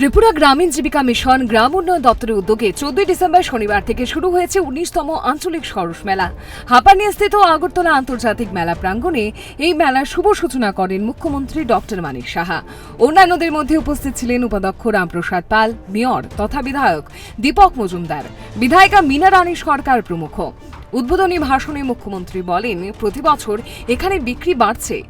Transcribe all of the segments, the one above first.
ত্রিপুরা গ্রামীণ জীবিকা মিশন গ্রাম উন্নয়ন দপ্তরের উদ্যোগে চোদ্দই ডিসেম্বর শনিবার থেকে শুরু হয়েছে উনিশতম আঞ্চলিক সরস মেলা। হাপানিয়া স্থিত আগরতলা আন্তর্জাতিক মেলা প্রাঙ্গণে এই মেলার শুভ সূচনা করেন মুখ্যমন্ত্রী ডক্টর মানিক সাহা। অন্যান্যদের মধ্যে উপস্থিত ছিলেন উপাধ্যক্ষ রামপ্রসাদ পাল, মেয়র তথা বিধায়ক দীপক মজুমদার। বিধায়িকা মীনা রানী সরকার প্রমুখ। উদ্বোধনী ভাষণে মুখ্যমন্ত্রী বলেন, প্রতি বছর এখানে বিক্রি বাড়ছে।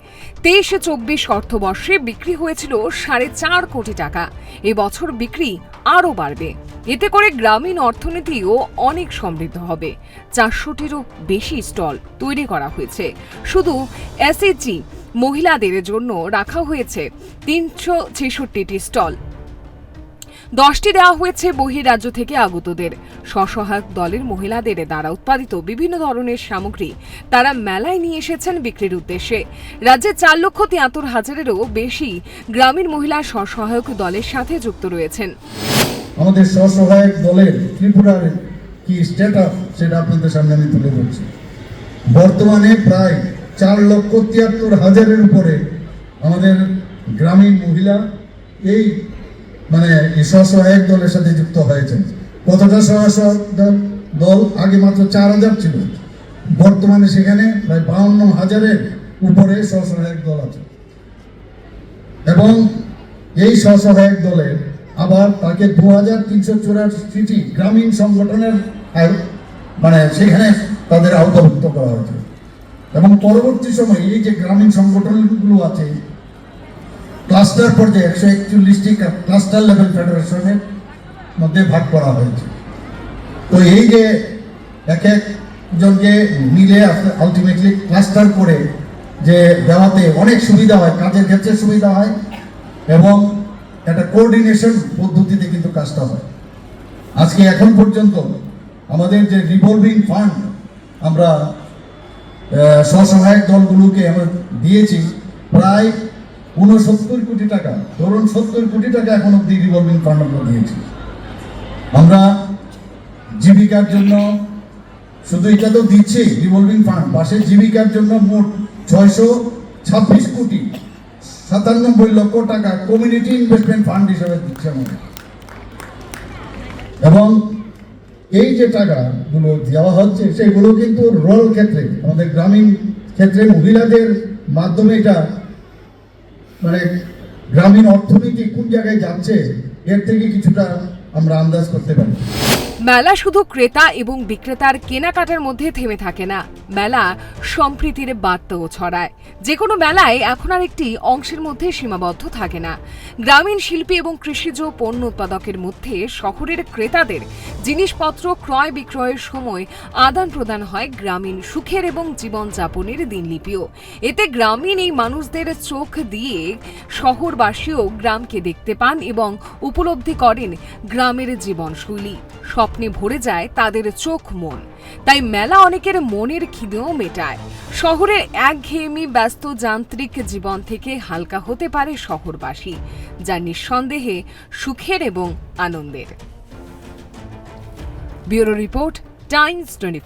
তেইশে চব্বিশ অর্থবর্ষে বিক্রি হয়েছিল সাড়ে চার কোটি টাকা। এবছর বিক্রি আরও বাড়বে। এতে করে গ্রামীণ অর্থনীতিও অনেক সমৃদ্ধ হবে। চারশোটিরও বেশি স্টল তৈরি করা হয়েছে। শুধু এসএইচজি মহিলাদের জন্য রাখা হয়েছে তিনশো ছেষট্টিটি স্টল। দশটি দেওয়া হয়েছে বহিরাজ্য থেকে আগতদের। স্বসহায়ক দলের মহিলাদের দ্বারা উৎপাদিত বিভিন্ন ধরনের সামগ্রী তারা মেলায় নিয়ে এসেছেন বিক্রির উদ্দেশ্যে। রাজ্যে চার লক্ষ তিয়াত্তর হাজারেরও বেশি গ্রামীণ মহিলা স্বসহায়ক দলের সাথে যুক্ত রয়েছেন। আমাদের স্বসহায়ক দলের ত্রিপুরার কি স্ট্যাটাস সেটা আপনাদের সামনে আমি তুলে ধরছি। বর্তমানে প্রায় চার লক্ষ তিয়াত্তর হাজারের উপরে আমাদের গ্রামীণ মহিলা এই মানে এই স্বসহায়ক দলের সাথে যুক্ত হয়েছেন। কতটা স্বসহায়ক দল- আগে মাত্র চার হাজার ছিল। বর্তমানে সেখানে প্রায় বাউন্ন হাজারের উপরে স্বসহায়ক দল আছে। এবং এই স্বসহায়ক দলের আবার তাকে দু হাজার তিনশো চুরাশিটি গ্রামীণ সংগঠনের মানে সেখানে তাদের আওতাভুক্ত করা হয়েছে। এবং পরবর্তী সময়ে এই যে গ্রামীণ সংগঠনগুলো আছে ক্লাস্টার পর্যায়ে একশো একচল্লিশটি ক্লাস্টার লেভেল ফেডারেশনের মধ্যে ভাগ করা হয়েছে। তো এই যে এক একজনকে মিলে আলটিমেটলি ক্লাস্টার করে যে দেওয়াতে অনেক সুবিধা হয়, কাজের ক্ষেত্রে সুবিধা হয় এবং একটা কোঅর্ডিনেশন পদ্ধতিতে কিন্তু কাজটা হয়। আজকে এখন পর্যন্ত আমাদের যে রিভলভিং ফান্ড আমরা স্বসহায়ক দলগুলোকে আমরা দিয়েছি, প্রায় উনসত্তর কোটি টাকা, ধরুন সত্তর কোটি টাকা এখন অব্দি রিভলভিং ফান্ড আমরা দিয়েছি। আমরা জীবিকার জন্য শুধু এটা তো দিচ্ছে রিভলভিং ফান্ড পাশে জীবিকার জন্য মোট ছয়শো ছাব্বিশ কোটি, সাতানব্বই লক্ষ টাকা কমিউনিটি ইনভেস্টমেন্ট ফান্ড হিসেবে দিচ্ছে আমাদের। এবং এই যে টাকাগুলো দেওয়া হচ্ছে, সেগুলো কিন্তু রোল ক্ষেত্রে, আমাদের গ্রামীণ ক্ষেত্রে মহিলাদের মাধ্যমে এটা মানে গ্রামীণ অর্থনীতি কোন জায়গায় যাচ্ছে এর থেকে কিছুটা আমরা আন্দাজ করতে পারি। মেলা শুধু ক্রেতা এবং বিক্রেতার কেনাকাটার মধ্যে থেমে থাকে না। মেলা সম্প্রীতির বার্তাও ছড়ায়। যে কোনো মেলায় এখন আর একটি অংশের মধ্যে সীমাবদ্ধ থাকে না। গ্রামীণ শিল্পী এবং কৃষিজ পণ্য উৎপাদকের মধ্যে শহরের ক্রেতাদের জিনিসপত্র ক্রয় বিক্রয়ের সময় আদান প্রদান হয় গ্রামীণ সুখের এবং জীবনযাপনের দিনলিপিও। এতে গ্রামীণ এই মানুষদের চোখ দিয়ে শহরবাসীও গ্রামকে দেখতে পান এবং উপলব্ধি করেন গ্রামের জীবনশৈলী। স্বপ্নে ভরে যায় তাদের চোখ মন। তাই মেলা অনেকের মনের খিদেও মেটায়। শহরের একঘেয়েমি ব্যস্ত যান্ত্রিক জীবন থেকে হালকা হতে পারে শহরবাসী, যা নিঃসন্দেহে সুখের এবং আনন্দের। Bureau report, Times twenty